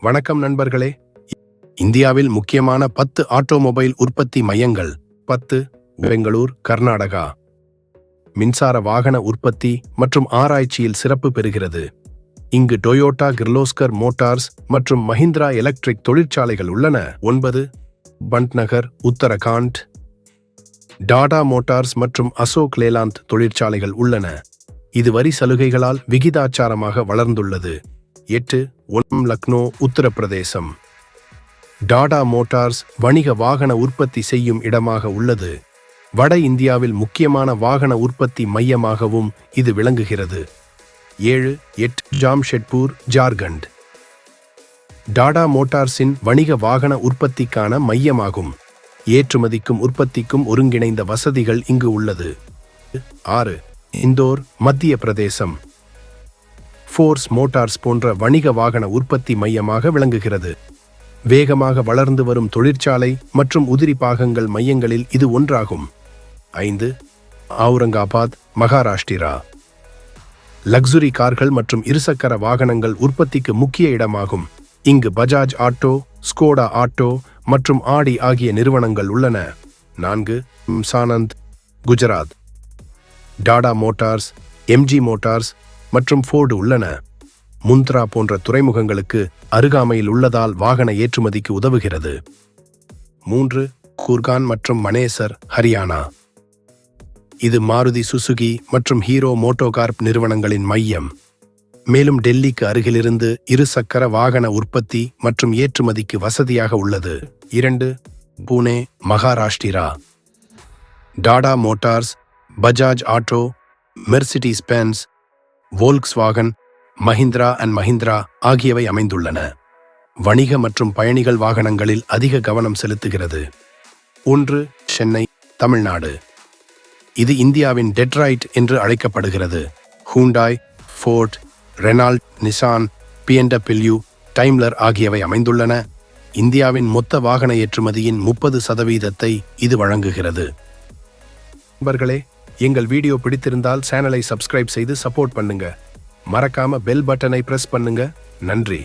வணக்கம் நண்பர்களே. இந்தியாவில் முக்கியமான பத்து ஆட்டோமொபைல் உற்பத்தி மையங்கள் பத்து பெங்களூர் கர்நாடகா. மின்சார வாகன உற்பத்தி மற்றும் ஆராய்ச்சியில் சிறப்பு பெறுகிறது. இங்கு டொயோட்டா கிர்லோஸ்கர் மோட்டார்ஸ் மற்றும் மஹிந்திரா எலக்ட்ரிக் தொழிற்சாலைகள் உள்ளன. ஒன்பது பண்ட்நகர் உத்தரகாண்ட். டாடா மோட்டார்ஸ் மற்றும் அசோக் லேலாந்த் தொழிற்சாலைகள் உள்ளன. இது வரி சலுகைகளால் விகிதாச்சாரமாக வளர்ந்துள்ளது. எட்டு ஒன் லக்னோ உத்தரப்பிரதேசம். டாடா மோட்டார்ஸ் வணிக வாகன உற்பத்தி செய்யும் இடமாக உள்ளது. வட இந்தியாவில் முக்கியமான வாகன உற்பத்தி மையமாகவும் இது விளங்குகிறது. ஏழு எட் ஜாம்ஷெட்பூர் ஜார்க்கண்ட். டாடா மோட்டார்ஸின் வணிக வாகன உற்பத்திக்கான மையமாகும். ஏற்றுமதிக்கும் உற்பத்திக்கும் ஒருங்கிணைந்த வசதிகள் இங்கு உள்ளது. ஆறு இந்தோர் மத்திய பிரதேசம் ஃபோர்ஸ் மோட்டார்ஸ் போன்ற வணிக வாகன உற்பத்தி மையமாக விளங்குகிறது. வேகமாக வளர்ந்து வரும் தொழிற்சாலை மற்றும் உதிரி பாகங்கள் மையங்களில் இது ஒன்றாகும். ஐந்து அவுரங்காபாத் மகாராஷ்டிரா. லக்ஸுரி கார்கள் மற்றும் இருசக்கர வாகனங்கள் உற்பத்திக்கு முக்கிய இடமாகும். இங்கு பஜாஜ் ஆட்டோ ஸ்கோடா ஆட்டோ மற்றும் ஆடி ஆகிய நிறுவனங்கள் உள்ளன. நான்கு Sanand Gujarat. Tata Motors MG Motors மற்றும் ஃபோர்டு உள்ளன. முந்த்ரா போன்ற துறைமுகங்களுக்கு அருகாமையில் உள்ளதால் வாகன ஏற்றுமதிக்கு உதவுகிறது. மூன்று குர்கான் மற்றும் மனேசர் ஹரியானா. இது மாருதி சுசுகி மற்றும் ஹீரோ மோட்டோகார்ப் நிறுவனங்களின் மையம். மேலும் டெல்லிக்கு அருகிலிருந்து இருசக்கர வாகன உற்பத்தி மற்றும் ஏற்றுமதிக்கு வசதியாக உள்ளது. இரண்டு Pune Maharashtra. Tata Motors Bajaj Auto Mercedes Benz Volkswagen Mahindra and Mahindra ஆகியவை அமைந்துள்ளன. வணிக மற்றும் பயணிகள் வாகனங்களில் அதிக கவனம் செலுத்துகிறது. ஒன்று சென்னை தமிழ்நாடு. இது இந்தியாவின் டெட்ராய்ட் என்று அழைக்கப்படுகிறது. Hyundai Ford Renault Nissan BMW Daimler ஆகியவை அமைந்துள்ளன. இந்தியாவின் மொத்த வாகன ஏற்றுமதியின் முப்பது சதவீதத்தை இது வழங்குகிறது. நண்பர்களே எங்கள் வீடியோ பிடித்திருந்தால் சேனலை சப்ஸ்கிரைப் செய்து சப்போர்ட் பண்ணுங்க. மறக்காம பெல் பட்டனை பிரஸ் பண்ணுங்க. நன்றி.